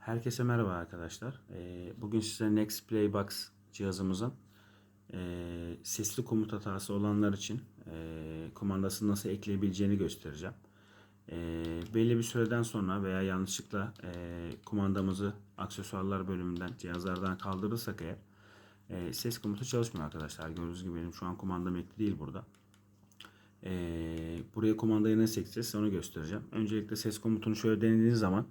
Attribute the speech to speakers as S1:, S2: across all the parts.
S1: Herkese merhaba arkadaşlar. Ee, Bugün size Next Playbox cihazımızın e, sesli komut hatası olanlar için e, kumandasını nasıl ekleyebileceğini göstereceğim. E, Belli bir süreden sonra veya yanlışlıkla kumandamızı aksesuarlar bölümünden cihazlardan kaldırırsak eğer ses komutu çalışmıyor arkadaşlar. Gördüğünüz gibi benim şu an kumandam ekli değil burada. Buraya kumandayı nasıl ekleyeceğiz onu göstereceğim. Öncelikle ses komutunu şöyle denediğiniz zaman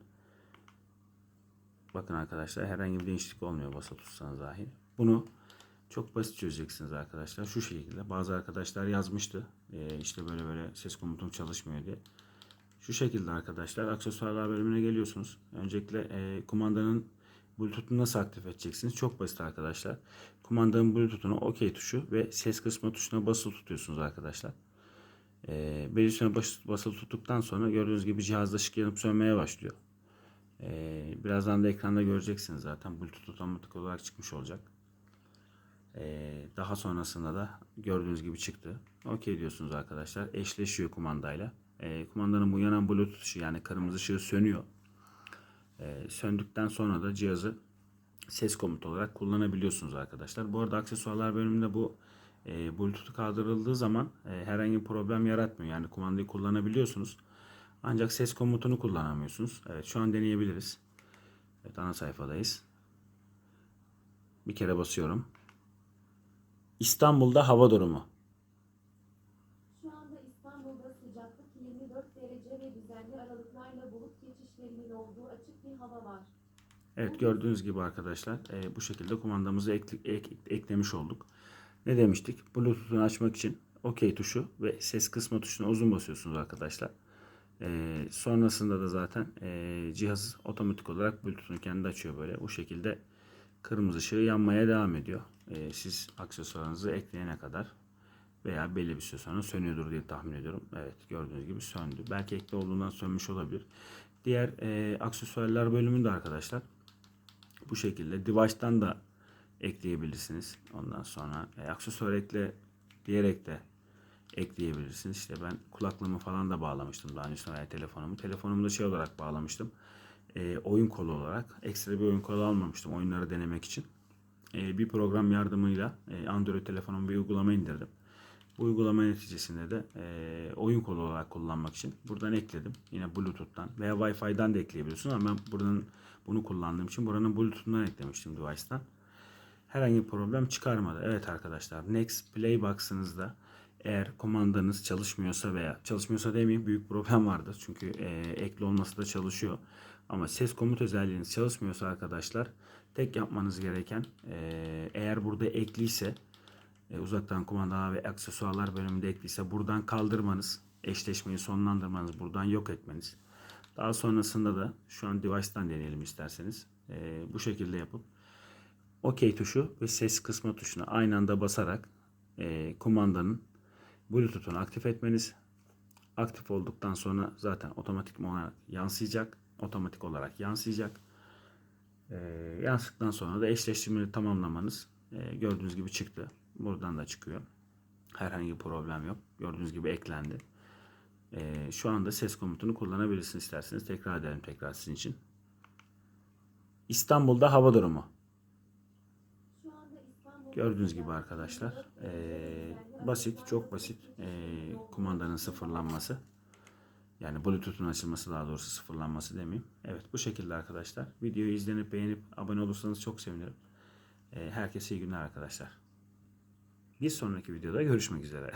S1: Bakın arkadaşlar herhangi bir değişiklik olmuyor basılı tutsanız dahi. Bunu çok basit çözeceksiniz arkadaşlar. Şu şekilde. Bazı arkadaşlar yazmıştı. Ee, işte böyle böyle ses komutum çalışmıyor diye. Şu şekilde arkadaşlar aksesuarlar bölümüne geliyorsunuz. Öncelikle e, kumandanın Bluetooth'unu nasıl aktif edeceksiniz? Çok basit arkadaşlar. Kumandanın Bluetooth'una OK tuşu ve ses kısmı tuşuna basılı tutuyorsunuz arkadaşlar. E, bas- basılı tuttuktan sonra gördüğünüz gibi cihazda ışık yanıp sönmeye başlıyor. Ee, birazdan da ekranda göreceksiniz zaten. Bluetooth otomatik olarak çıkmış olacak. Ee, daha sonrasında da gördüğünüz gibi çıktı. OK diyorsunuz arkadaşlar. Eşleşiyor kumandayla. Ee, kumandanın bu yanan Bluetooth ışığı yani kırmızı ışığı sönüyor. Ee, söndükten sonra da cihazı ses komutu olarak kullanabiliyorsunuz arkadaşlar. Bu arada aksesuarlar bölümünde bu e, Bluetooth kaldırıldığı zaman e, herhangi bir problem yaratmıyor. Yani kumandayı kullanabiliyorsunuz. Ancak ses komutunu kullanamıyorsunuz. Evet şu an deneyebiliriz. Evet ana sayfadayız. Bir kere basıyorum. İstanbul'da hava durumu.
S2: Şu anda İstanbul'da sıcaklık 24 derece ve düzenli aralıklarla bulut geçişlerinin olduğu açık bir hava var.
S1: Evet gördüğünüz gibi arkadaşlar e, bu şekilde kumandamızı ekle- ek- eklemiş olduk. Ne demiştik? Bluetooth'unu açmak için OK tuşu ve ses kısma tuşuna uzun basıyorsunuz arkadaşlar. E, sonrasında da zaten e, cihaz otomatik olarak Bluetooth'unu kendi açıyor böyle. Bu şekilde kırmızı ışığı yanmaya devam ediyor. E, siz aksesuarınızı ekleyene kadar veya belli bir süre sonra sönüyordur diye tahmin ediyorum. Evet gördüğünüz gibi söndü. Belki ekli olduğundan sönmüş olabilir. Diğer e, aksesuarlar bölümünde arkadaşlar bu şekilde device'tan da ekleyebilirsiniz. Ondan sonra e, aksesuar ekle diyerek de ekleyebilirsiniz. İşte ben kulaklığımı falan da bağlamıştım daha önce veya telefonumu. Telefonumu da şey olarak bağlamıştım. E, oyun kolu olarak. Ekstra bir oyun kolu almamıştım oyunları denemek için. E, bir program yardımıyla e, Android telefonuma bir uygulama indirdim. Bu uygulama neticesinde de e, oyun kolu olarak kullanmak için buradan ekledim. Yine Bluetooth'tan veya Wi-Fi'den de ekleyebiliyorsunuz ama ben buradan bunu kullandığım için buranın Bluetooth'undan eklemiştim device'tan. Herhangi bir problem çıkarmadı. Evet arkadaşlar Next Playbox'ınızda eğer komandanız çalışmıyorsa veya çalışmıyorsa demeyeyim büyük problem vardır. Çünkü e, ekli olması da çalışıyor. Ama ses komut özelliğiniz çalışmıyorsa arkadaşlar tek yapmanız gereken e, eğer burada ekliyse e, uzaktan kumandalar ve aksesuarlar bölümünde ekliyse buradan kaldırmanız, eşleşmeyi sonlandırmanız, buradan yok etmeniz. Daha sonrasında da şu an device'tan deneyelim isterseniz. E, bu şekilde yapıp OK tuşu ve ses kısma tuşuna aynı anda basarak e, kumandanın Bluetooth'unu aktif etmeniz. Aktif olduktan sonra zaten otomatik yansıyacak. Otomatik olarak yansıyacak. E, yansıdıktan sonra da eşleştirmeyi tamamlamanız e, gördüğünüz gibi çıktı. Buradan da çıkıyor. Herhangi bir problem yok. Gördüğünüz gibi eklendi. E, şu anda ses komutunu kullanabilirsiniz isterseniz. Tekrar edelim tekrar sizin için. İstanbul'da hava durumu. Gördüğünüz gibi arkadaşlar eee, basit çok basit eee, kumandanın sıfırlanması yani Bluetooth'un açılması daha doğrusu sıfırlanması demeyeyim. Evet bu şekilde arkadaşlar videoyu izlenip beğenip abone olursanız çok sevinirim. Eee, herkese iyi günler arkadaşlar. Bir sonraki videoda görüşmek üzere.